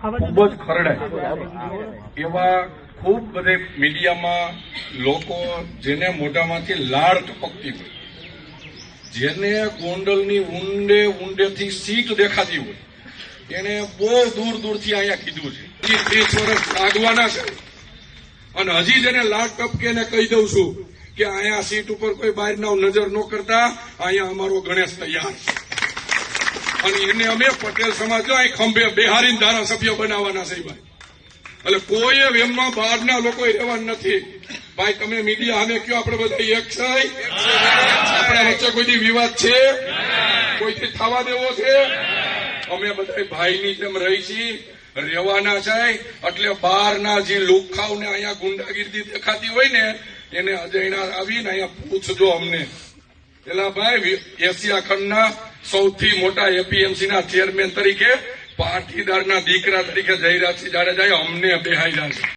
ખૂબ જ ખરડાય એવા ખૂબ બધે મીડિયામાં લોકો જેને મોઢામાંથી લાળ ટપકતી હોય, જેને ગોંડલની ઊંડે ઊંડેથી સીટ દેખાતી હોય, એને બહુ દૂર દૂરથી અહીંયા કીધું છે. ત્રીસ વર્ષ લાગવાના છે. અને હજી જેને લાળ ટપકે ને કહી દઉં છું કે અહીંયા સીટ ઉપર કોઈ બહાર નજર ન કરતા, અહીંયા અમારો ગણેશ તૈયાર છે. અને એને અમે પટેલ સમાજ અહીં ખંભે બિહારીને ધારાસભ્ય બનાવવાના છે ભાઈ. એટલે કોઈ એમમાં બહારના લોકો રહેવા નથી. ભાઈ, તમે મીડિયા અમે કયો આપણે બધા એક છે? આપણા કોઈથી વિવાદ છે? કોઈથી થવા દેવો છે? અમે બધા ભાઈની જેમ રહી છીએ, રહેવાના છે. એટલે બહારના જે લુખાવને અહીંયા ગુંડાગીરી દેખાતી હોય ને, એને અજયના આવીને અહીંયા પૂછજો અમને. પેલા ભાઈ એશિયા ખંડના સૌથી મોટા એપીએમસી ના ચેરમેન તરીકે પાટીદારના દીકરા તરીકે જયરાજસિંહ જાડેજાએ અમને બેહાડ્યા છે